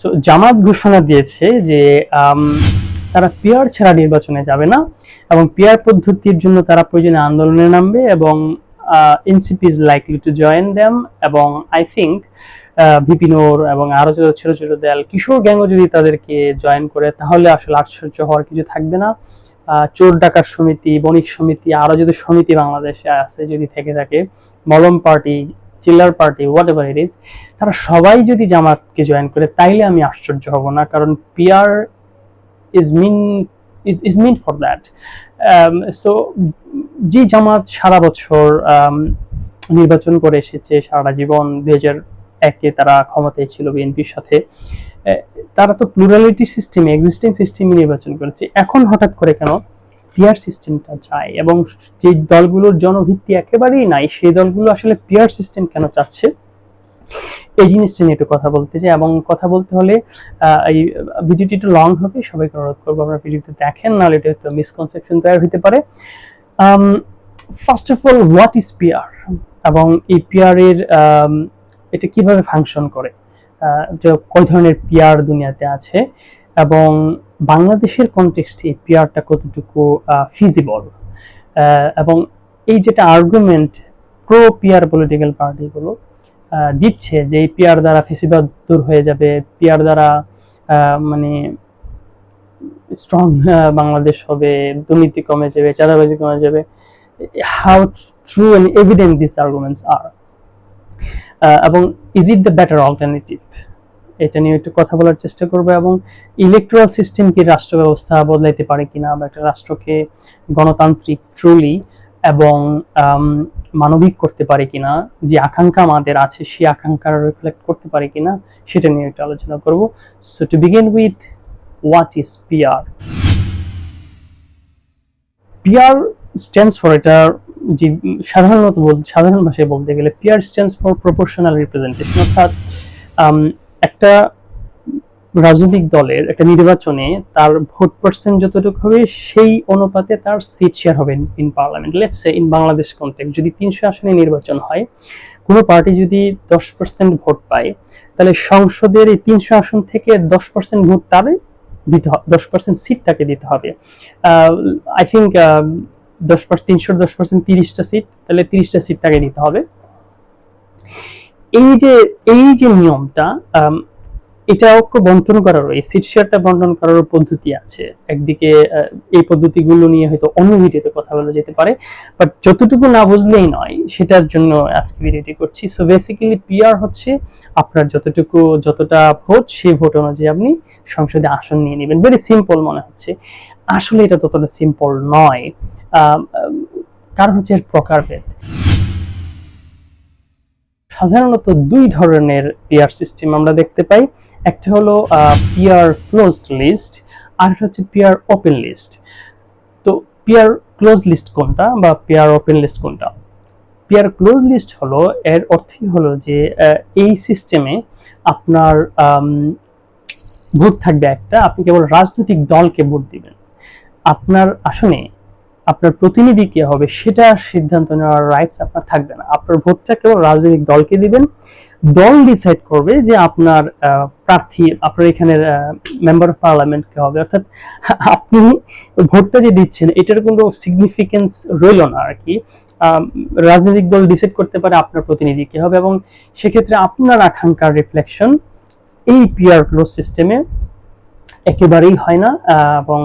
So, জামাত ঘোষণা দিয়েছে যে তারা পিয়ার ছাড়া নির্বাচনে যাবে না এবং পিয়ার পদ্ধতির জন্য তারা প্রয়োজনে আন্দোলনে নামবে এবং NCP is likely to join them এবং আই থিঙ্ক বিপিনোর এবং আরও ছোট ছোট ছোট দল কিশোর গ্যাংও যদি তাদেরকে জয়েন করে তাহলে আসলে আশ্চর্য হওয়ার কিছু থাকবে না। চোর ডাকার সমিতি বণিক সমিতি আরও যদি সমিতি বাংলাদেশে আছে যদি থেকে থাকে মলম পার্টি চিল্লার party whatever it is তারা সবাই যদি জামাতকে জয়েন করে তাইলে আমি আশ্চর্য হব না কারণ PR is mean is is mean for that so যে জামাত সারা বছর um, নির্বাচন করে এসেছে সারা জীবন দুই হাজার একে তারা ক্ষমতায় ছিল বিএনপির সাথে তারা তো প্লুরালিটি সিস্টেমে এক্সিস্টিং সিস্টেমে নির্বাচন করেছে। এখন হঠাৎ করে কেন? পিয়ার সিস্টেমটা চায় এবং যে দলগুলোর জনভিত্তি একেবারেই নাই, সেই দলগুলো আসলে পিয়ার সিস্টেম কেন চাচ্ছে? এই জিনিসটা নিয়ে একটু কথা বলতে চাই এবং কথা বলতে হলে এই ভিডিওটি একটু লং হবে, সবাইকে অনুরোধ করব আপনারা ভিডিওটি দেখেন, নাহলে এটা হয়তো মিসকনসেপশন তৈরি হতে পারে। First of all what is PR এবং এই পিয়ারের এটা কীভাবে ফাংশন করে? কয় ধরনের পিয়ার দুনিয়াতে আছে? এবং বাংলাদেশের কনটেক্সটে পিয়ারটা কতটুকু ফিজিবল এবং এই যেটা আর্গুমেন্ট প্রো পিয়ার পলিটিক্যাল পার্টিগুলো দিচ্ছে যে এই পিয়ার দ্বারা ফেসিবাদ দূর হয়ে যাবে পিয়ার দ্বারা মানে স্ট্রং বাংলাদেশ হবে, দুর্নীতি কমে যাবে, চাঁদাবাজি কমে যাবে how true and evident this arguments are এবং is it the better alternative এটা নিয়ে একটু কথা বলার চেষ্টা করব এবং ইলেকট্রাল সিস্টেম কি রাষ্ট্র ব্যবস্থা বদলাইতে পারে কিনা বা একটা রাষ্ট্রকে গণতান্ত্রিক ট্রুলি এবং মানবিক করতে পারে কিনা, যে আকাঙ্ক্ষা আমাদের আছে সেই আকাঙ্ক্ষা রিফ্লেক্ট করতে পারে কিনা, সেটা নিয়ে একটু আলোচনা করব। So to begin with what is PR PR stands for এটা যে সাধারণত বল, সাধারণ ভাষায় বলতে গেলে PR stands for proportional representation অর্থাৎ একটা রাজনৈতিক দলের একটা নির্বাচনে তার ভোট পার্সেন্ট যতটুকু হবে, সেই অনুপাতে তার সিট শেয়ার হবে in parliament let's in Bangladesh context যদি তিনশো আসনে নির্বাচন হয়, কোনো পার্টি যদি দশ পার্সেন্ট ভোট পায়, তাহলে সংসদের এই তিনশো আসন থেকে দশ পার্সেন্ট ভোট তার দিতে হবে দশ পার্সেন্ট সিট তাকে দিতে হবে। আই থিঙ্ক দশ পার্সেন্ট তিনশো দশ পার্সেন্ট তিরিশটা সিট তাহলে তিরিশটা সিট তাকে দিতে হবে। এই যে এই যে নিয়মটা এটা ঐক্য বন্টন করার এই সিট শেয়ারটা বন্টন করার পদ্ধতি আছে। একদিকে এই পদ্ধতিগুলো নিয়ে হয়তো অন্য ভিডিওতে কথা বলা যেতে পারে বাট যতটুকু না বুঝলেই নয়, সেটার জন্য আজকে ভিডিওটি করছি। সো বেসিক্যালি পিআর হচ্ছে আপনার যতটুকু, যতটা ভোট, সেই ভোট অনুযায়ী আপনি সংসদে আসন নিয়ে নেবেন। ভেরি সিম্পল মনে হচ্ছে। আসলে এটা ততটা সিম্পল নয়। কারণ হচ্ছে এর প্রকারভেদ। সাধারণত দুই ধরনের পিআর সিস্টেম আমরা দেখতে পাই। একটা হলো পিয়ার ক্লোজড লিস্ট আর হচ্ছে পিয়ার ওপেন লিস্ট তো পিয়ার ক্লোজ লিস্ট কোনটা বা পিআর ওপেন লিস্ট কোনটা? পিয়ার ক্লোজ লিস্ট হলো, এর অর্থই হলো যে এই সিস্টেমে আপনার ভোট থাকবে একটা, আপনি কেবল রাজনৈতিক দলকে ভোট দিবেন। আপনার আসনে আপনার প্রতিনিধি কে হবে সেটা সিদ্ধান্ত নেওয়ার রাইটস আপনার থাকবে না। আপনার ভোটটা কেবল রাজনৈতিক দলকে দিবেন। দল ডিসাইড করবে যে আপনার প্রার্থী, আপনার এখানে মেম্বার অফ পার্লামেন্ট কে হবে। অর্থাৎ আপনি ভোটটা যে দিচ্ছেন, এটার কোনো সিগনিফিকেন্স রইল না আর কি। রাজনৈতিক দল ডিসাইড করতে পারে আপনার প্রতিনিধি কে হবে এবং সেক্ষেত্রে আপনার আকাঙ্ক্ষার রিফ্লেকশন এই পিআর ক্লোজ সিস্টেমে একেবারেই হয় না এবং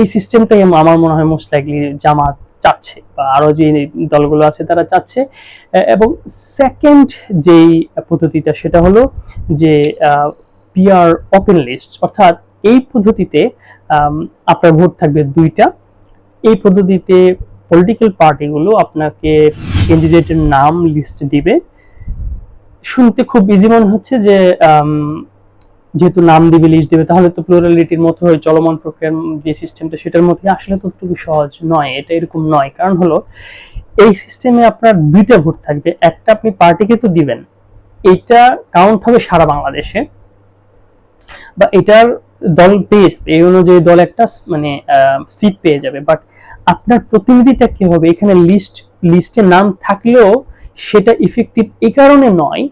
এই সিস্টেমটাই আমার মনে হয় মোস্ট লাইকলি জামাত চাচ্ছে বা আরও যে দলগুলো আছে তারা চাচ্ছে। এবং সেকেন্ড যেই পদ্ধতিটা সেটা হলো যে পিআর ওপেন লিস্ট অর্থাৎ এই পদ্ধতিতে আপনার ভোট থাকবে দুইটা। এই পদ্ধতিতে পলিটিক্যাল পার্টিগুলো আপনাকে ক্যান্ডিডেটের নাম লিস্ট দিবে। শুনতে খুব ইজি মনে হচ্ছে যে যেহেতু নাম দিবে লিস্ট দিবে, তাহলে তো প্লুরালিটির মতো হয় চলমান প্রক্রিয়ার যে সিস্টেমটা সেটার মধ্যে আসলে ততটুকু সহজ নয়, এটা এরকম নয়। কারণ হলো, এই সিস্টেমে আপনার দুইটা ভোট থাকবে। একটা আপনি পার্টিকে তো দিবেন। এইটা কাউন্ট হবে সারা বাংলাদেশে। বা এটার দল পেয়ে যাবে। এই অনুযায়ী দল একটা মানে সিট পেয়ে যাবে। বাট আপনার প্রতিনিধিটা কি হবে? এখানে লিস্ট লিস্টে নাম থাকলেও সেটা ইফেক্টিভ এই কারণে নয়।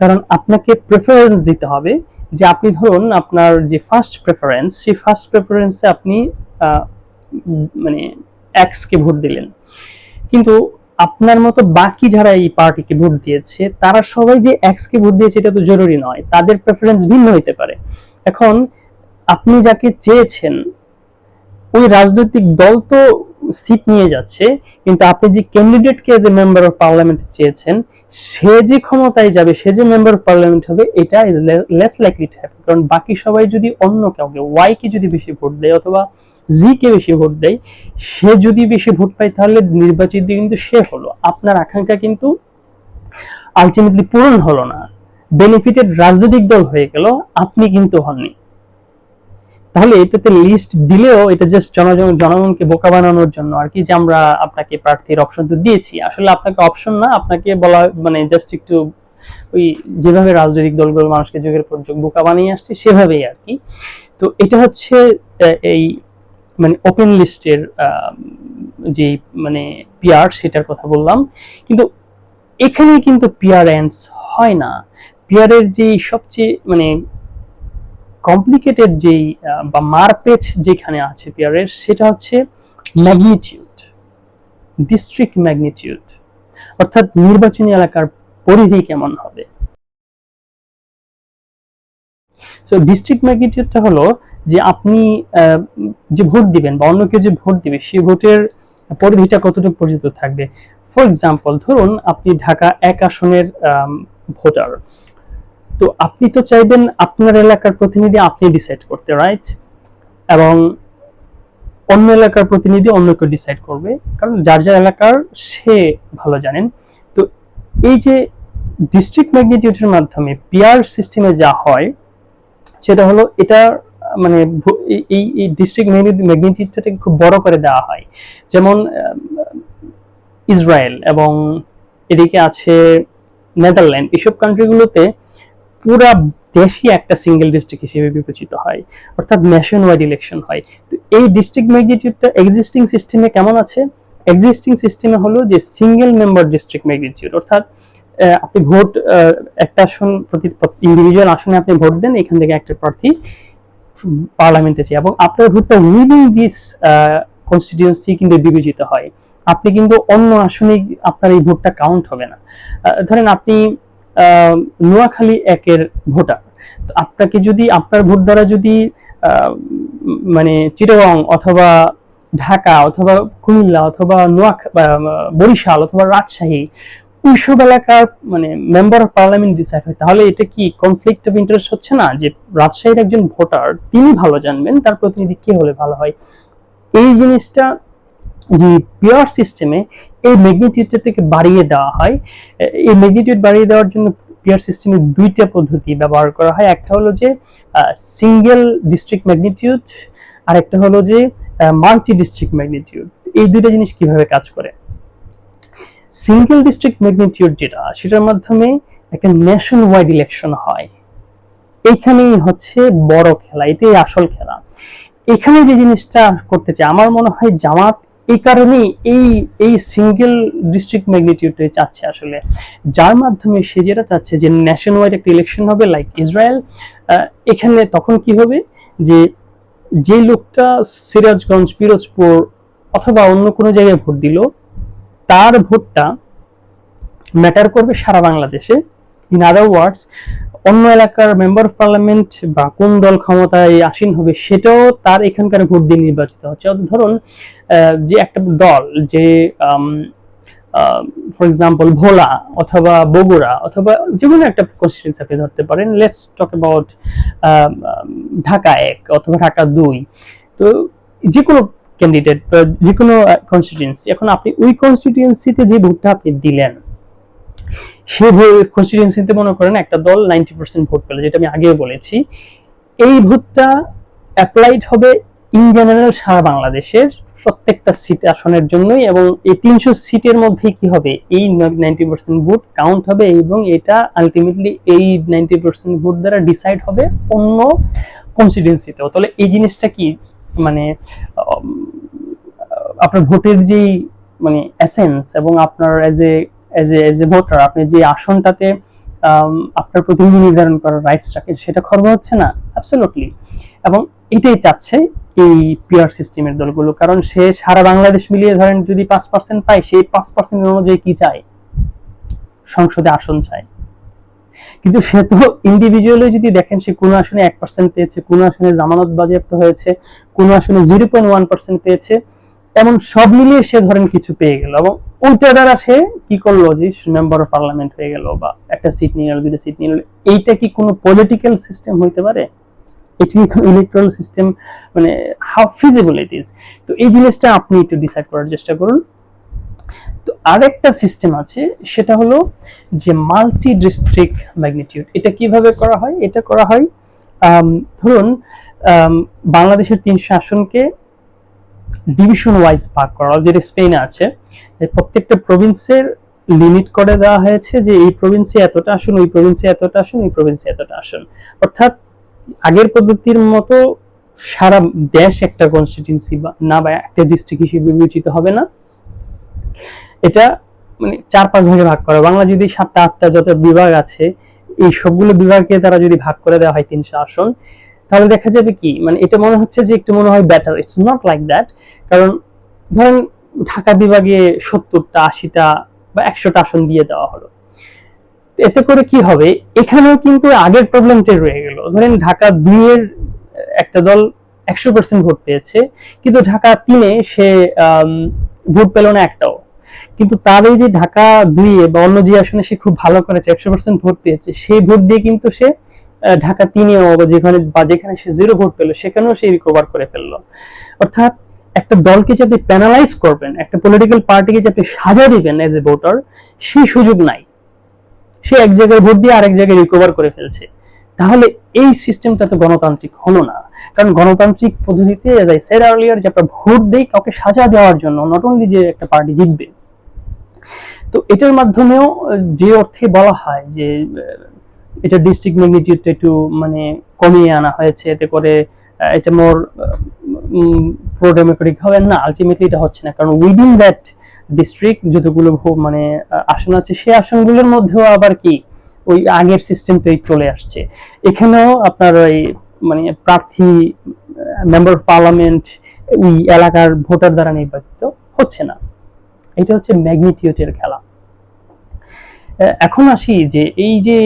কারণ আপনাকে প্রেফারেন্স দিতে হবে। যে আপনি ধরুন আপনার যে ফার্স্ট প্রেফারেন্স সেই ফার্স্ট প্রেফারেন্সে আপনি মানে এক্স কে ভোট দিলেন। কিন্তু আপনার মতো বাকি যারা এই পার্টিকে ভোট দিয়েছে, তারা সবাই যে এক্স কে ভোট দিয়েছে এটা তো জরুরি নয়। তাদের প্রেফারেন্স ভিন্ন হইতে পারে। এখন আপনি যাকে চেয়েছেন, ওই রাজনৈতিক দল তো সিট নিয়ে যাচ্ছে, কিন্তু আপনি যে ক্যান্ডিডেটকে যে মেম্বার অফ পার্লামেন্ট চেয়েছেন সে যে ক্ষমতায় যাবে, সে যে মেম্বার অফ পার্লামেন্ট হবে, এটা is less likely to happen কারণ বাকি সবাই যদি অন্য কাউকে ওয়াই কে যদি বেশি ভোট দেয় অথবা জি কে বেশি ভোট দেয়, সে যদি বেশি ভোট পায়, তাহলে নির্বাচিত কিন্তু সে হলো। আপনার আকাঙ্ক্ষা কিন্তু আলটিমেটলি পূরণ হলো না। বেনিফিটেড রাজনৈতিক দল হয়ে গেল, আপনি কিন্তু হননি। তাহলে এটাতে লিস্ট দিলেও এটা জাস্ট জনগণ জনগণকে বোকা বানানোর জন্য আর কি যে আমরা আপনাকে প্রার্থীর অপশন তো দিয়েছি। আসলে আপনাকে অপশন না, আপনাকে বলা মানে জাস্ট একটু ওই যেভাবে রাজনৈতিক দলগুলো মানুষকে যুগের পর যুগ বোকা বানিয়ে আসছে, সেভাবেই আর কি। তো এটা হচ্ছে এই মানে ওপেন লিস্টের যে মানে পিআর সেটার কথা বললাম। কিন্তু এখানে কিন্তু পিআর এন্ডস হয় না। পিআর এর যে সবচেয়ে মানে কমপ্লিকেটেড যেই বা মারপেচ যেখানে আছে পিআর এর সেটা হচ্ছে ম্যাগনিটিউড ডিস্ট্রিক্ট ম্যাগনিটিউড অর্থাৎ নির্বাচনী এলাকার পরিধি কেমন হবে? তো ডিস্ট্রিক্ট ম্যাগনিটিউডটা হলো যে আপনি যে ভোট দিবেন বা অন্য কেউ যে ভোট দিবে সেই ভোটের পরিধিটা কতটুকু পর্যন্ত থাকবে? ফর এক্সাম্পল ধরুন আপনি ঢাকা এক আসনের ভোটার। তো আপনি তো চাইবেন আপনার এলাকার প্রতিনিধি আপনি ডিসাইড করতে রাইট এবং অন্য এলাকার প্রতিনিধি অন্য কেউ ডিসাইড করবে, কারণ যার যার এলাকার সে ভালো জানেন। তো এই যে ডিস্ট্রিক্ট ম্যাগনিটিউডের মাধ্যমে পিয়ার সিস্টেমে যা হয়, সেটা হলো এটা মানে এই- এই ডিস্ট্রিক্ট ম্যাগনিটিউডটাকে খুব বড় করে দেওয়া হয়। যেমন ইসরায়েল এবং এদিকে আছে নেদারল্যান্ড। এসব কান্ট্রিগুলোতে পুরা দেশই একটা সিঙ্গেল ডিস্ট্রিক্ট হিসেবে বিবেচিত হয়, অর্থাৎ ন্যাশন ওয়াইড ইলেকশন হয়। তো এই ডিস্ট্রিক্ট ম্যাগনিটিউডটা এক্সিস্টিং সিস্টেমে কেমন আছে? এক্সিস্টিং সিস্টেমে হলো যে সিঙ্গেল মেম্বার ডিস্ট্রিক্ট ম্যাগনিটিউড অর্থাৎ আপনি ভোট একটা আসন প্রতি ইন্ডিভিজুয়াল আসনে আপনি ভোট দেন, এখান থেকে একটা প্রার্থী পার্লামেন্টে যায়। এবং আপনার ভোটটা উইদিন দিস কনস্টিটিউয়েন্সি কিন্তু বিবেচিত হয়। আপনি কিন্তু অন্য আসনে আপনার এই ভোটটা কাউন্ট হবে না। ধরেন আপনি নোয়াখালী একের ভোটার। আপনাকে যদি, আপনার ভোট দ্বারা যদি মানে চিটাগং অথবা ঢাকা অথবা কুমিল্লা অথবা নোয়াখ বরিশাল অথবা রাজশাহী ওইসব এলাকার মানে মেম্বার অফ পার্লামেন্ট ডিসাইড হয়, তাহলে এটা কি কনফ্লিক্ট অফ ইন্টারেস্ট হচ্ছে না? যে রাজশাহীর একজন ভোটার, তিনি ভালো জানবেন, তার প্রতিনিধি কে হলে ভালো হয়? এই জিনিসটা যে পিওর সিস্টেমে এই ম্যাগনিটিউডটাকে বাড়িয়ে দেওয়া হয়। এই ম্যাগনিটিউড বাড়িয়ে দেওয়ার জন্য পিওর সিস্টেমে দুইটা পদ্ধতি ব্যবহার করা হয়। একটা হলো যে সিঙ্গেল ডিস্ট্রিক্ট ম্যাগনিটিউড আর একটা হলো যে মাল্টি ডিস্ট্রিক্ট ম্যাগনিটিউড এই দুইটা জিনিস কীভাবে কাজ করে? সিঙ্গেল ডিস্ট্রিক্ট ম্যাগনিটিউড যেটা, সেটার মাধ্যমে একটা ন্যাশন ওয়াইড ইলেকশন হয়। এইখানেই হচ্ছে বড় খেলা, এটাই আসল খেলা। এখানে যে জিনিসটা করতে চাই, আমার মনে হয় জামাত এই কারণেই এই এই সিঙ্গেল ডিস্ট্রিক্ট ম্যাগনিটিউডে চাচ্ছে আসলে। যার মাধ্যমে সে যেটা চাচ্ছে যে ন্যাশন ওয়াইড একটা ইলেকশন হবে লাইক ইসরায়েল এখানে তখন কি হবে? যে যে লোকটা সিরাজগঞ্জ, পিরোজপুর অথবা অন্য কোনো জায়গায় ভোট দিল, তার ভোটটা ম্যাটার করবে সারা বাংলাদেশে। ইন আদার ওয়ার্ডস অন্য এলাকার মেম্বার অফ পার্লামেন্ট বা কোন দল ক্ষমতায় আসীন হবে সেটাও তার এখানকার ভোট দিয়ে নির্বাচিত হচ্ছে। ধরুন যে একটা দল, যে ফর এক্সাম্পল ভোলা অথবা বগুড়া অথবা যে কোনো একটা কনস্টিটিউন্সি আপনি ধরতে পারেন লেটস টক অ্যাবাউট ঢাকা এক অথবা ঢাকা দুই। তো যে কোনো ক্যান্ডিডেট যে কোনো কনস্টিটিউয়েন্সি এখন আপনি ওই কনস্টিটিউয়েন্সিতে যে ভোটটা আপনি দিলেন সে কনস্টিটিউয়েন্সিতে মনে করেন একটা দল নাইনটি পার্সেন্ট ভোট পেল, যেটা আমি আগেও বলেছি। এই ভোটটা অ্যাপ্লাইড হবে ইন জেনারেল সারা বাংলাদেশের প্রত্যেকটা সিট আসনের জন্যই এবং এই তিনশো সিটের মধ্যে কি হবে? এই নাইনটি পার্সেন্ট ভোট কাউন্ট হবে এবং এটা আলটিমেটলি এই নাইনটি পার্সেন্ট ভোট দ্বারা ডিসাইড হবে অন্য কনস্টিটিউয়েন্সিতেও তাহলে এই জিনিসটা কি? মানে আপনার ভোটের যেই মানে এসেন্স এবং আপনার as a as a as a voter আপনি যে আসনটাতে আপনার প্রতিনিধি নির্ধারণ করার রাইটস রাখেন, সেটা খর্ব হচ্ছে না? অ্যাবসলিউটলি এবং এটাই চাচ্ছে এই পিআর সিস্টেমের দলগুলো, কারণ সে সারা বাংলাদেশ মিলিয়ে ধরেন যদি পাঁচ পার্সেন্ট পায়, সেই পাঁচ পার্সেন্ট অনুযায়ী কি চায়? সংসদে আসন চায়। কিন্তু সে তো ইন্ডিভিজুয়ালি যদি দেখেন, সে কোন আসনে এক পার্সেন্ট পেয়েছে, কোন আসনে জামানত বাজেয়াপ্ত হয়েছে, কোন আসনে জিরো পয়েন্ট ওয়ান পার্সেন্ট পেয়েছে, এমন সব মিলিয়ে সে ধরেন কিছু পেয়ে গেল। এবং ওইটা দ্বারা সে কি করল যে মেম্বার অফ পার্লামেন্ট হয়ে গেল বা একটা সিট নিয়ে গেল দুটো সিট নিয়ে গেল এইটা কি কোনো পলিটিক্যাল সিস্টেম হইতে পারে? এটি ইলেকট্রাল সিস্টেম মানে হাউ ফিজিবল ইট ইজ তো এই জিনিসটা আপনি একটু ডিসাইড করার চেষ্টা করুন। তো আরেকটা সিস্টেম আছে, সেটা হলো যে মাল্টি ডিস্ট্রিক্ট ম্যাগনিটিউড এটা কীভাবে করা হয়? এটা করা হয় ধরুন বাংলাদেশের তিনশো আসনকে ডিভিশন ওয়াইজ ভাগ করা। যেটা স্পেনে আছে। প্রত্যেকটা প্রভিন্সের লিমিট করে দেওয়া হয়েছে যে এই প্রভিন্সে এতটা আসন, ওই প্রভিন্সে এতটা আসন, ওই প্রভিন্সে এতটা আসন। অর্থাৎ আগের পদ্ধতির মতো সারা দেশ একটা কনস্টিটিউন্সি না বা একটা ডিস্ট্রিক্ট হিসেবে বিবেচিত হবে না। এটা মানে চার পাঁচ ভাগে ভাগ করা। বাংলা যদি সাতটা, আটটা যত বিভাগ আছে, এই সবগুলো বিভাগকে তারা যদি ভাগ করে দেওয়া হয় তিনশো আসন তাহলে দেখা যাবে কি মানে এটা মনে হচ্ছে যে একটু মনে হয় better it's not like that কারণ ধরেন ঢাকা বিভাগে সত্তরটা, আশিটা বা একশোটা আসন দিয়ে দেওয়া হলো। এতে করে কি হবে? এখানেও কিন্তু আগের প্রবলেমটাই রয়ে গেল। ধরেন ঢাকা দুইয়ের একটা দল একশো পার্সেন্ট ভোট পেয়েছে, কিন্তু ঢাকা তিনে সে ভোট পেল না একটাও। কিন্তু তার এই যে ঢাকা দুইয়ে বা অন্য যে আসনে সে খুব ভালো করেছে, একশো পার্সেন্ট ভোট পেয়েছে, সেই ভোট দিয়ে কিন্তু সে ঢাকা তিনেও বা যেখানে বা যেখানে সে জিরো ভোট পেল, সেখানেও সে রিকভার করে ফেলল। অর্থাৎ একটা দলকে যে আপনি প্যানালাইজ করবেন, একটা পলিটিক্যাল পার্টিকে যে আপনি সাজা দিবেন এজ এ ভোটার সেই সুযোগ নাই। সে এক জায়গায় ভোট দিয়ে আরেক জায়গায় রিকভার করে ফেলছে। তাহলে এই সিস্টেমটা তো গণতান্ত্রিক হলো না। কারণ গণতান্ত্রিক পদ্ধতিতে এজ আই সেড আর্লিয়ার যে আপনার ভোট দেই কাউকে সাজা দেওয়ার জন্য নট অনলি যে একটা পার্টি জিতবে, তো এটার মাধ্যমেও যে অর্থে বলা হয় যে এটা ডিস্ট্রিক্ট ম্যাগনিটিউডটা একটু মানে কমিয়ে আনা হয়েছে, এতে করে এটা মোর প্রো ডেমোক্রেটিক হবে না আলটিমেটলি এটা হচ্ছে না। কারণ উইদিন দ্যাট ডিস্ট্রিক্ট যতগুলো মানে আসন আছে সেই আসনগুলোর মধ্যেও আবার কি, ওই আগের সিস্টেমটাই চলে আসছে। এখানেও আপনার ওই মানে প্রার্থী মেম্বার অফ পার্লামেন্ট ওই এলাকার ভোটার দ্বারা নির্বাচিত হচ্ছে না। এটা হচ্ছে ম্যাগনিটিউডের খেলা। এখন আসি যে এই যে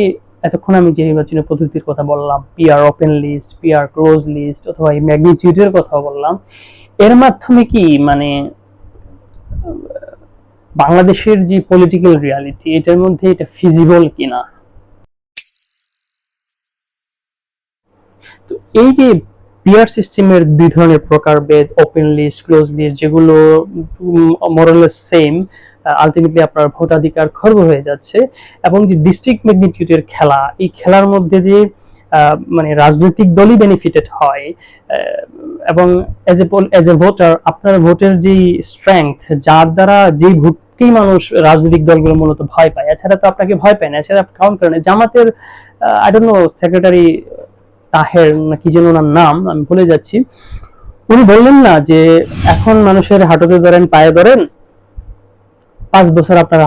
এতক্ষণ আমি যে নির্বাচনী পদ্ধতির কথা বললাম PR open list PR close list অথবা এই ম্যাগনিটিউডের কথা বললাম, এর মাধ্যমে কি মানে বাংলাদেশের যে পলিটিক্যাল রিয়ালিটি এটার মধ্যে এটা ফিজিবল কিনা? তো এই যে পিআর সিস্টেমের দুই ধরনের প্রকারভেদ ওপেন লিস্ট ক্লোজ লিস্ট যেগুলো মোরালেস সেম আলটিমেটলি আপনার ভোটাধিকার খর্ব হয়ে যাচ্ছে এবং যে ডিস্ট্রিক্ট ম্যাগনিটিউডের খেলা, এই খেলার মধ্যে যে মানে রাজনৈতিক দলই বেনিফিটেড হয় এবং as a as a voter আপনার ভোটের যেই স্ট্রেংথ যার দ্বারা যে ভোটকেই মানুষ রাজনৈতিক দলগুলো মূলত ভয় পায়, এছাড়া তো আপনাকে ভয় পায় না, এছাড়া করেন না। জামাতের I don't know secretary Taher না কি যেন ওনার নাম, আমি ভুলে যাচ্ছি উনি বললেন না যে, এখন মানুষের হাঁটুতে ধরেন, পায়ে ধরেন পাঁচ বছর আপনার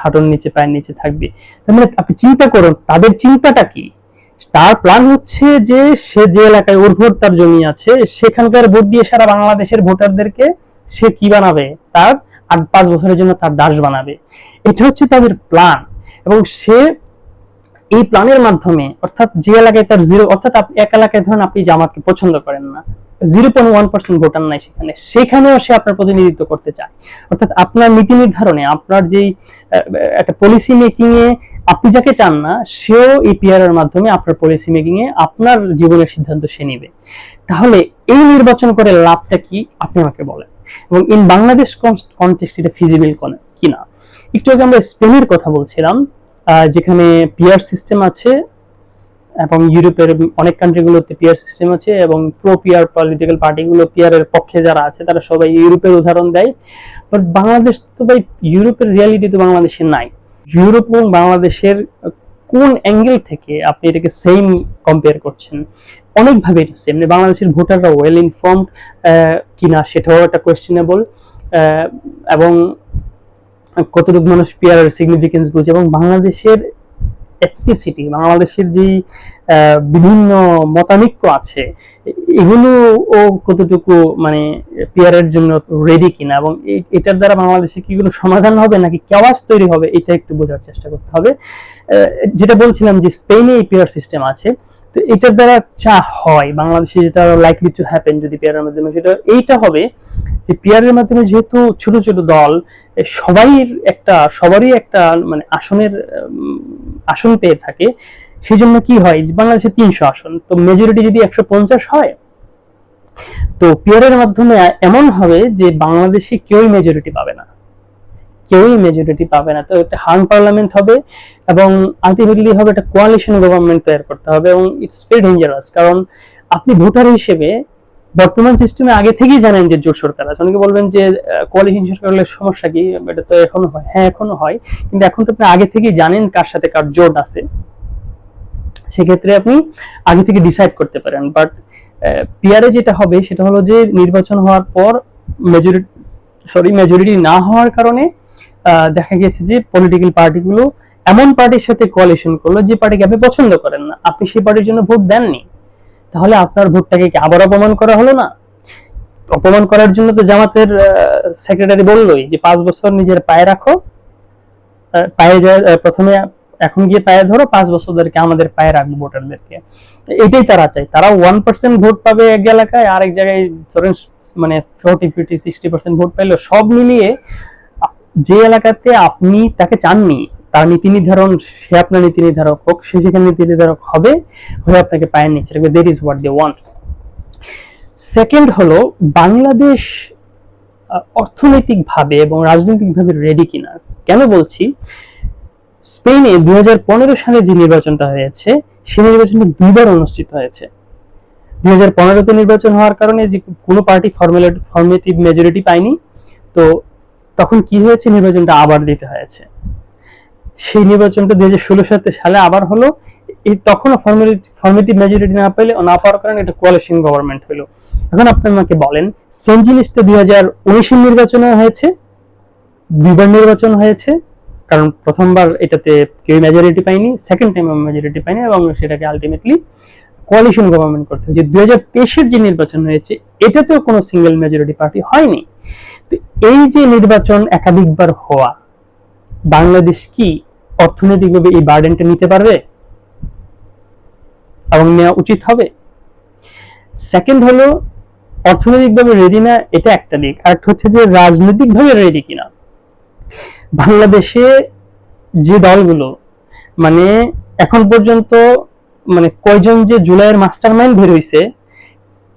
হাঁটুর নিচে, পায়ের নিচে থাকবে। তার মানে আপনি চিন্তা করুন, তাদের চিন্তাটা কি? তার প্ল্যান হচ্ছে যে সে যে এলাকায় ভোট তার জমি আছে, সেখানকার ভোট দিয়ে সারা বাংলাদেশের ভোটারদেরকে সে কি বানাবে? তার আট, পাঁচ বছরের জন্য তার দাস বানাবে। এটা হচ্ছে তাদের প্ল্যান এবং সে এই প্ল্যানের মাধ্যমে, অর্থাৎ যে এলাকায় তার জিরো অর্থাৎ এক এলাকায় ধরুন আপনি জামাতকে পছন্দ করেন না zero point one percent voter নাই সেখানে, সেখানেও সে আপনার প্রতিনিধিত্ব করতে চায়। অর্থাৎ আপনার নীতি নির্ধারণে, আপনার যেই একটা পলিসি মেকিং এ আপনি যাকে চান না, সেও এই এর মাধ্যমে আপনার পলিসি মেকিং এ আপনার জীবনের সিদ্ধান্ত সে নিবে। তাহলে এই নির্বাচন করে লাভটা কি? আপনি আমাকে বলেন। এবং ইন বাংলাদেশ কনটেক্সট এটা ফিজিবল কিনা? একটু আগে আমরা স্পেনের কথা বলছিলাম যেখানে পিআর সিস্টেম আছে এবং ইউরোপের অনেক কান্ট্রিগুলোতে পিয়ার সিস্টেম আছে এবং প্রো পিআর পলিটিক্যাল পার্টিগুলো পিআর এর পক্ষে যারা আছে, তারা সবাই ইউরোপের উদাহরণ দেয়। বাট বাংলাদেশ তো ভাই, ইউরোপের রিয়ালিটি তো বাংলাদেশে নাই। ইউরোপ এবং বাংলাদেশের কোন অ্যাঙ্গেল থেকে আপনি এটাকে সেম কম্পেয়ার করছেন? অনেকভাবে এটা সেম বাংলাদেশের ভোটাররা ওয়েল ইনফর্মড কিনা সেটাও একটা কোয়েশ্চেনেবল এবং কতটুকু মানুষ পিআর এর সিগনিফিকেন্স বুঝে। এবং বাংলাদেশের এথনিসিটি বাংলাদেশের যে বিভিন্ন মতানৈক্য আছে, এগুলো ও কতটুকু মানে পিয়ারের জন্য রেডি কিনা এবং এটার দ্বারা বাংলাদেশে কি কোনো সমাধান হবে নাকি কেওয়াজ তৈরি হবে, এটা একটু বোঝার চেষ্টা করতে হবে। যেটা বলছিলাম যে স্পেনে এই পিয়ার সিস্টেম আছে, তো এটার দ্বারা যা হয়, বাংলাদেশে যেটা লাইকলি টু হ্যাপেন যদি পিয়ারের মাধ্যমে, সেটা এইটা হবে যে পিয়ারের মাধ্যমে যেহেতু ছোট ছোট দল সবাই একটা, সবারই একটা মানে আসনের আসন পেয়ে থাকে। সেই জন্য কি হয় বাংলাদেশে তিনশো আসন, তো মেজরিটি যদি একশো পঞ্চাশ হয়, তো পিয়ারের মাধ্যমে এমন হবে যে বাংলাদেশে কেউই মেজরিটি পাবে না। কেউই মেজরিটি পাবে না। তো একটা হার্ন পার্লামেন্ট হবে এবং আলটিমেটলি হবে একটা কোয়ালিশন গভর্নমেন্ট তৈরি করতে হবে এবং ইটস ভেরি ডেঞ্জারাস কারণ আপনি ভোটার হিসেবে বর্তমান সিস্টেমে আগে থেকেই জানেন যে জোট সরকার আছে। অনেকে বলবেন যে কোয়ালিশন সরকার সমস্যা কি? এটা তো এখনও হয়। এখনও হয়। কিন্তু এখন তো আপনি আগে থেকেই জানেন কার সাথে কার জোট আছে। সেক্ষেত্রে আপনি আগে থেকে ডিসাইড করতে পারেন। বাট পিয়ারে যেটা হবে সেটা হলো যে, নির্বাচন হওয়ার পর মেজরিটি সরি মেজরিটি না হওয়ার কারণে দেখা গেছে যে পলিটিক্যাল পার্টিগুলো এমন পার্টির সাথে কোয়ালিশন করল যে পার্টিকে আপনি পছন্দ করেন না। আপনি সেই পার্টির জন্য ভোট দেননি। তাহলে আপনার ভোটটাকে কি আবার অপমান করা হলো না? অপমান করার জন্য তো জামাতের সেক্রেটারি বললোই যে পাঁচ বছর নিজের পায়ে রাখো। পায়ে যায় প্রথমে এখন গিয়ে পায়ে ধরো, পাঁচ বছরদেরকে আমাদের পায়ে রাখব ভোটারদেরকে। এটাই তারা চায়। তারা ওয়ান পার্সেন্ট ভোট পাবে এক এলাকায়, আরেক জায়গায় ধরেন মানে forty fifty sixty percent vote পাইলো। সব মিলিয়ে যে এলাকাতে আপনি তাকে চাননি তার নীতি নির্ধারণ, সে আপনার নীতি নির্ধারক হোক, সে সেখানে নীতি নির্ধারক হবে হয়ে আপনাকে পায়ের নিচে রাখবে। That is what they want second হলো, বাংলাদেশ অর্থনৈতিকভাবে এবং রাজনৈতিকভাবে রেডি কিনা। কেন বলছি? স্পেনে হাজার পনেরো সালে যে নির্বাচনটা হয়েছে সেই নির্বাচনটা দুইবার অনুষ্ঠিত হয়েছে। দুই হাজার পনেরোতে নির্বাচন হওয়ার কারণে যে কোনো পার্টি ফর্মেটিভ মেজরিটি পায়নি। তো তখন কি হয়েছে? নির্বাচনটা আবার দিতে হয়েছে। সেই নির্বাচনটা দুই হাজার ষোলো সালে আবার হলো। তখনও ফর্মেটিভ মেজরিটি না পেলে, না পাওয়ার কারণে এটা কোয়ালিশন গভর্নমেন্ট হলো। এখন আপনি আমাকে বলেন সেম জিনিসটা দুই হাজার উনিশের নির্বাচনে হয়েছে, দুইবার নির্বাচন হয়েছে, কারণ প্রথমবার এটাতে কেউ মেজরিটি পায়নি সেকেন্ড টাইম মেজরিটি পায়নি এবং সেটাকে আলটিমেটলি কোয়ালিশন গভর্নমেন্ট করতে হয়েছে। দুই হাজার তেইশের যে নির্বাচন হয়েছে, এটাতেও কোনো সিঙ্গেল মেজরিটি পার্টি হয়নি। তো এই যে নির্বাচন একাধিকবার হওয়া, বাংলাদেশ কি অর্থনৈতিকভাবে এই বার্ডেনটা নিতে পারবে? এবং নেওয়া উচিত হবে? সেকেন্ড হলো, অর্থনৈতিকভাবে রেডি না, এটা একটা দিক। আর হচ্ছে যে, রাজনৈতিকভাবে রেডি কিনা। বাংলাদেশে যে দলগুলো মানে এখন পর্যন্ত মানে কয়জন যে জুলাইয়ের মাস্টার মাইন্ড বের হইছে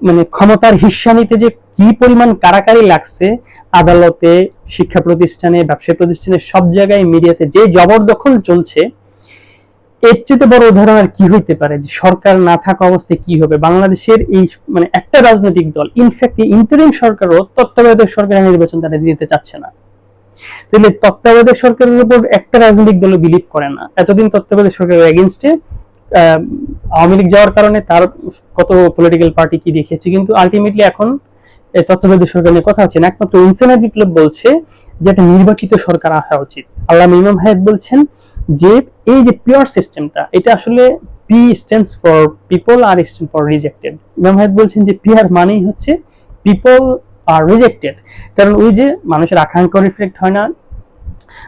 মানে ক্ষমতার হিস্সা নিতে যে কি পরিমাণ কারাকারি লাগছে, আদালতে, শিক্ষা প্রতিষ্ঠানে, ব্যবসায়ী প্রতিষ্ঠানে, সব জায়গায় মিডিয়াতে যে জবরদখল চলছে, এর চেয়ে বড় উদাহরণ আর কি হইতে পারে? যে সরকার না থাকা অবস্থায় কি হবে? বাংলাদেশের এই মানে একটা রাজনৈতিক দল ইনফ্যাক্ট ইন্টারিম সরকারও তত্ত্বাবধায়ক সরকারের নির্বাচন তারা দিতে চাচ্ছে না। তাহলে তত্ত্বাবধায়ক সরকারের উপর একটা রাজনৈতিক দল বিলিভ করে না। এতদিন তত্ত্বাবধায়ক সরকারের এগেনস্টে আওয়ামী লীগ যাওয়ার কারণে তার কত পলিটিক্যাল পার্টি কি দেখেছে, কিন্তু আলটিমেটলি এখন তত্ত্বাবধায়ক সরকার নিয়ে কথা না। একমাত্র ইনসানা বিপ্লব বলছে যে একটা নির্বাচিত সরকার আসা উচিত। আল্লাহ ইমাম হায়াত বলছেন যে এই যে পিওর সিস্টেমটা এটা আসলে P stands for people R stand for rejected Imam Hayat বলছেন যে পিয়ার মানেই হচ্ছে পিপল আর রিজেক্টেড কারণ ওই যে মানুষের আকাঙ্ক্ষা রিফ্লেক্ট হয় না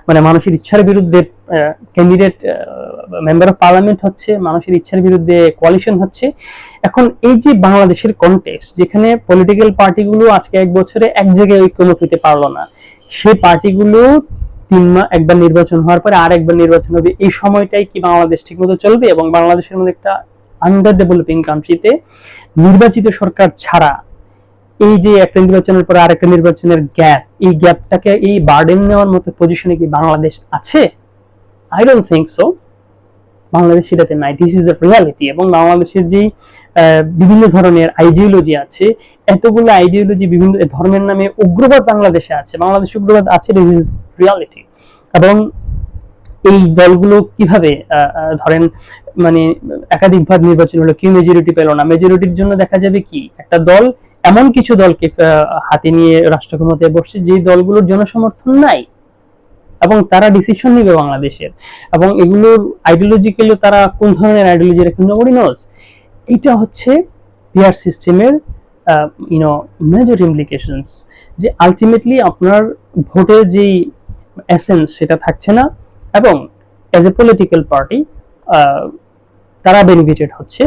মানে মানুষের ইচ্ছার বিরুদ্ধে ক্যান্ডিডেট মেম্বার অফ পার্লামেন্ট হচ্ছে, মানুষের ইচ্ছার বিরুদ্ধে কোয়ালিশন হচ্ছে। এখন এই যে বাংলাদেশের কনটেক্সট যেখানে পলিটিক্যাল পার্টিগুলো আজকে এক বছরে এক জায়গায় ঐক্যমত হতে পারল না, সেই পার্টিগুলো তিন মাস একবার নির্বাচন হওয়ার পরে আর একবার নির্বাচন হবে, এই সময়টাই কি বাংলাদেশ ঠিকমতো চলবে? এবং বাংলাদেশের মধ্যে একটা আন্ডার ডেভেলপিং কান্ট্রিতে নির্বাচিত সরকার ছাড়া এই যে একটা নির্বাচনের পরে আরেকটা নির্বাচনের গ্যাপ এই গ্যাপটাকে এই বার্ডেন নেওয়ার মতো পজিশনে কি বাংলাদেশ আছে? I don't think so Bangladesh সেটাতে নাই। দিস ইজ রিয়ালিটি এবং বাংলাদেশের আহ, বিভিন্ন ধরনের আইডিওলজি আছে এতগুলো আইডিওলজি বিভিন্ন ধর্মের নামে উগ্রবাদ বাংলাদেশে আছে। বাংলাদেশ উগ্রবাদ আছে দিস ইজ রিয়ালিটি এবং এই দলগুলো কীভাবে ধরেন মানে একাধিকবার নির্বাচন হলো কেউ মেজরিটি পেল না। মেজরিটির জন্য দেখা যাবে কি? একটা দল এমন কিছু দলকে হাতে নিয়ে রাষ্ট্র ক্ষমতায় বসছে যে দলগুলোর জনসমর্থন নাই এবং তারা ডিসিশন নেবে বাংলাদেশের। এবং এগুলোর আইডিওলজিক্যালি তারা কোন ধরনের আইডিওলজি রাখেন নোবডি এটা হচ্ছে পিয়ার সিস্টেমের ইউনো মেজর ইমপ্লিকেশনস যে আলটিমেটলি আপনার ভোটের যেই এসেন্স সেটা থাকছে না এবং অ্যাজ এ পলিটিক্যাল পার্টি তারা বেনিফিটেড হচ্ছে।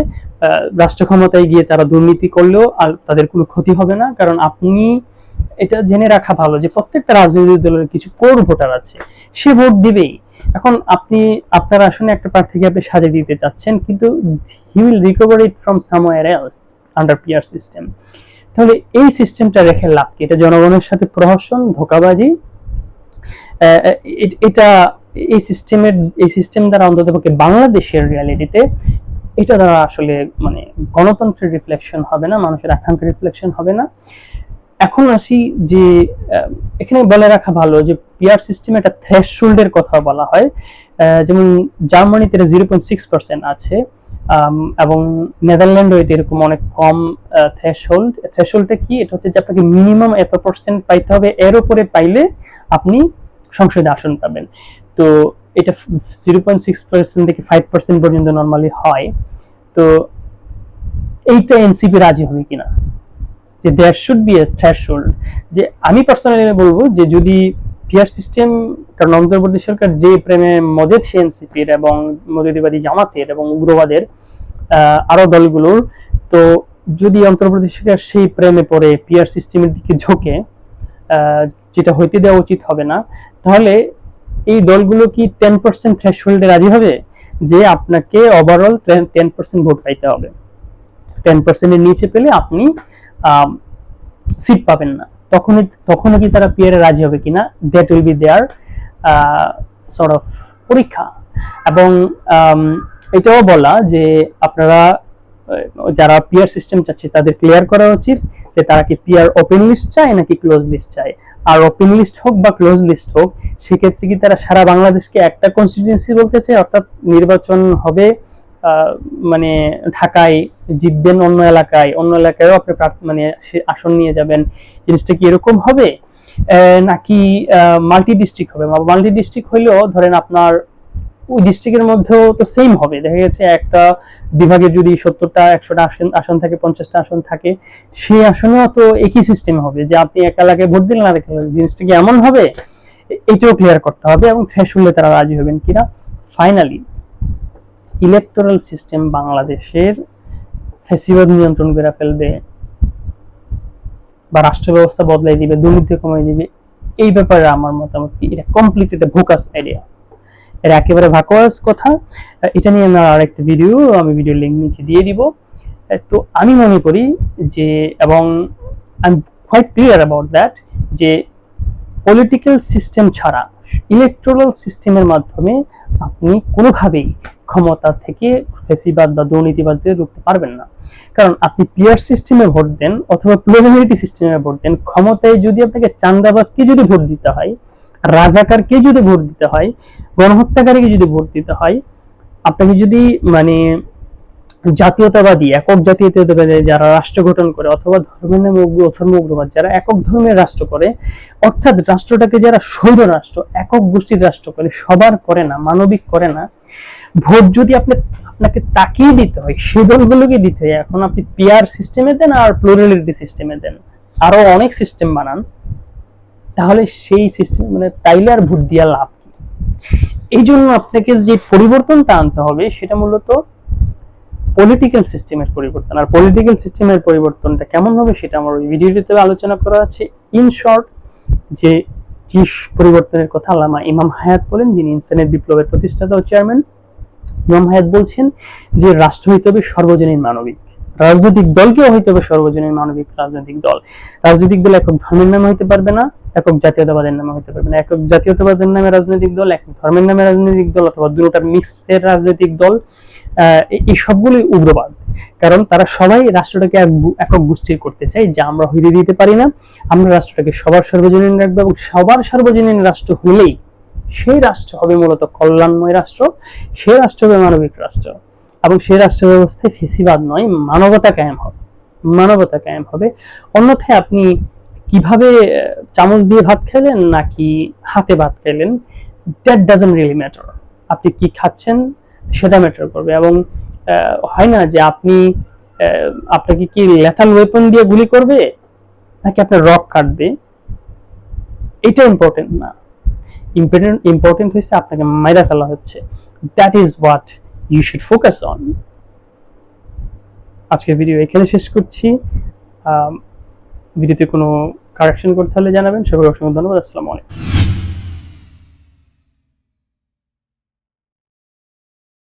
রাষ্ট্র ক্ষমতায় গিয়ে তারা দুর্নীতি করলেও আর তাদের কোনো ক্ষতি হবে না। কারণ আপনি এটা জেনে রাখা ভালো যে প্রত্যেকটা রাজনৈতিক দলের কিছু কোর ভোটার আছে, সে ভোট দিবেই। এখন আপনি, আপনার আসনে একটা প্রার্থীকে আপনি সাজিয়ে দিতে চাচ্ছেন, কিন্তু he will recover it from somewhere else under PR system তাহলে এই সিস্টেমটা রেখে লাভ কি? এটা জনগণের সাথে প্রহসন, ধোকাবাজি এটা এই সিস্টেমের এই সিস্টেম দ্বারা অন্ততপক্ষে বাংলাদেশের রিয়ালিটিতে এটা দ্বারা আসলে মানে গণতন্ত্রের রিফ্লেকশন হবে না, মানুষের আকাঙ্ক্ষার রিফ্লেকশন হবে না। এখন আসি যে এখানে বলে রাখা ভালো যে পিয়ার সিস্টেমে একটা থ্রেশহোল্ডের কথা বলা হয়। যেমন জার্মানিতে জিরো পয়েন্ট সিক্স পার্সেন্ট আছে এবং নেদারল্যান্ডও এটা এরকম অনেক কম থ্রেশহোল্ড থ্রেশহোল্ডটা কি? এটা হচ্ছে যে আপনাকে মিনিমাম এত পার্সেন্ট পাইতে হবে, এর উপরে পাইলে আপনি সংসদে আসন পাবেন। তো এটা জিরো পয়েন্ট সিক্স পার্সেন্ট থেকে ফাইভ পার্সেন্ট পর্যন্ত নর্মালি হয়। তো এইটা এনসিপি রাজি হবে কিনা? যে দেয়ার শুড বি এ যে আমি পার্সোনালি বলব যে যদি পিয়ার সিস্টেম কারণ অন্তর্বর্তী সরকার যে প্রেমে মজেছে এনসিপির এবং মদুদিবাদী জামাতের এবং উগ্রবাদের আরও দলগুলোর, তো যদি অন্তর্বর্তী সরকার সেই প্রেমে পড়ে পিয়ার সিস্টেমের দিকে ঝোঁকে যেটা হইতে দেওয়া উচিত হবে না, তাহলে এই দলগুলো কি টেন পার্সেন্ট থ্রেশহোল্ডে রাজি হবে? যে আপনাকে ওভারঅল টেন পার্সেন্ট ভোট পাইতে হবে। টেন পার্সেন্টের নিচে পেলে আপনি সিট পাবেন না। তখন তখনও কি তারা পিয়ারে রাজি হবে কিনা? That will be their sort of পরীক্ষা। এবং এটাও বলা যে আপনারা যারা পিয়ার সিস্টেম চাচ্ছে তাদের ক্লিয়ার করা উচিত যে তারা কি পিয়ার ওপেন লিস্ট চায় নাকি ক্লোজ লিস্ট চায়। আর ওপেন লিস্ট হোক বা ক্লোজ লিস্ট হোক, সেক্ষেত্রে কি তারা সারা বাংলাদেশকে একটা কনস্টিটিউয়েন্সি বলতে চায়? অর্থাৎ নির্বাচন হবে মানে ঢাকায় জিতবেন অন্য এলাকায়, অন্য এলাকায়ও আপনি মানে আসন নিয়ে যাবেন। জিনিসটা কি এরকম হবে? নাকি মাল্টি ডিস্ট্রিক্ট হবে? মাল্টি ডিস্ট্রিক্ট হইলেও ধরেন আপনার ওই ডিস্ট্রিক্টের মধ্যেও তো সেম হবে। দেখা গেছে একটা বিভাগে যদি সত্তরটা, একশোটা আসন আসন থাকে, পঞ্চাশটা আসন থাকে, সেই আসনেও তো একই সিস্টেম হবে যে আপনি এক এলাকায় ভোট দিলেন আর এক জিনিসটা কি এমন হবে? এটাও ক্লিয়ার করতে হবে এবং থ্রেশহোল্ডে তারা রাজি হবেন কিনা? ফাইনালি ইলেকটোরাল সিস্টেম বাংলাদেশের ফেসিবাদ নিয়ন্ত্রণ করে ফেলবে বা রাষ্ট্র ব্যবস্থা বদলাই দিবে, দুর্নীতি কমাই দিবে, এই ব্যাপারে আমার মতামত কি? এটা কমপ্লিট একটা ভোকাস আইডিয়া একেবারে ভাকোয়াস কথা। এটা নিয়ে আমার আরেকটা ভিডিও আমি ভিডিও লিঙ্ক নিচে দিয়ে দিব। তো আমি মনে করি যে, এবং I am quite clear about that যে পলিটিক্যাল সিস্টেম ছাড়া ইলেকট্রাল সিস্টেমের মাধ্যমে আপনি কোনোভাবেই ক্ষমতা থেকে ফেসিবাদ বা দুর্নীতিবাদদের রুখতে পারবেন না। কারণ আপনি পিয়ার সিস্টেমে ভোট দেন অথবা প্লেবিলিটি সিস্টেমে ভোট দেন, ক্ষমতায় যদি আপনাকে চান্দাবাজকে যদি ভোট দিতে হয় রাজাকারকে যদি ভোট দিতে হয় গণহত্যাকারীকে যদি ভোট দিতে হয়, আপনাকে যদি মানে জাতীয়তাবাদী, একক জাতীয়তাবাদী যারা রাষ্ট্র গঠন করে অথবা ধর্মের নামে ধর্ম উগ্রবাদ যারা একক ধর্মের রাষ্ট্র করে, অর্থাৎ রাষ্ট্রটাকে যারা স্বৈর রাষ্ট্র, একক গোষ্ঠীর রাষ্ট্র করে, সবার করে না, মানবিক করে না, ভোট যদি আপনি আপনাকে তাকিয়ে দিতে হয়, সে দলগুলোকে দিতে হয়, এখন আপনি পিয়ার সিস্টেমে দেন আর প্লুরালিটি সিস্টেমে দেন। আরও অনেক সিস্টেম বানান। তাহলে সেই সিস্টেম মানে তাইলে আর ভোট দিয়া লাভ কি? এই জন্য আপনাকে যে পরিবর্তনটা আনতে হবে, সেটা মূলত পলিটিক্যাল সিস্টেমের পরিবর্তন। আর পলিটিক্যাল সিস্টেমের পরিবর্তনটা কেমন হবে, সেটা আমার ওই ভিডিওটিতে আলোচনা করা আছে। ইন শর্ট যে যে পরিবর্তনের কথা আল্লামা ইমাম হায়াত বলেন, যিনি ইনসানের বিপ্লবের প্রতিষ্ঠাতা ও চেয়ারম্যান ইমাম হায়াত বলছেন যে রাষ্ট্র হইতে হবে সর্বজনীন মানবিক। রাজনৈতিক দলকেও হইতে হবে সর্বজনীন মানবিক রাজনৈতিক দল। রাজনৈতিক দল একক ধর্মের নামে হইতে পারবে না, একক জাতীয়তাবাদের নামে হইতে পারবে না। একক জাতীয়তাবাদের নামে রাজনৈতিক দল, একক ধর্মের নামে রাজনৈতিক দল অথবা দুটোটার মিক্সের রাজনৈতিক দল এই- সবগুলোই উগ্রবাদ। কারণ তারা সবাই রাষ্ট্রটাকে এক একক গোষ্ঠীর করতে চায়, যা আমরা হইতে দিতে পারি না। আমরা রাষ্ট্রটাকে সবার সর্বজনীন রাখব এবং সবার সর্বজনীন রাষ্ট্র হলেই সেই রাষ্ট্র হবে মূলত কল্যাণময় রাষ্ট্র, সেই রাষ্ট্র হবে মানবিক রাষ্ট্র। এবং সেই রাষ্ট্র ব্যবস্থায় ফেসিবাদ নয়, মানবতা কায়েম হবে। মানবতা কায়েম হবে। অন্যথায় আপনি কীভাবে চামচ দিয়ে ভাত খেলেন নাকি হাতে ভাত খেলেন দ্যাট ডাজন্ট রিয়েলি ম্যাটার আপনি কি খাচ্ছেন, সেটা ম্যাটার করবে। এবং হয় না যে আপনি আপনাকে কি লেথাল ওয়েপন দিয়ে গুলি করবে, নাকি আপনার রক কাটবে? এটা ইম্পর্টেন্ট না। ইম্পর্টেন্ট ইম্পর্টেন্ট হয়েছে আপনাকে মাইরা ফেলা হচ্ছে। That is what you should focus on আজকের ভিডিও এখানে শেষ করছি। ভিডিওতে কোনো কারেকশন করতে হলে জানাবেন। সবাই অসংখ্য ধন্যবাদ। আসসালামু আলাইকুম।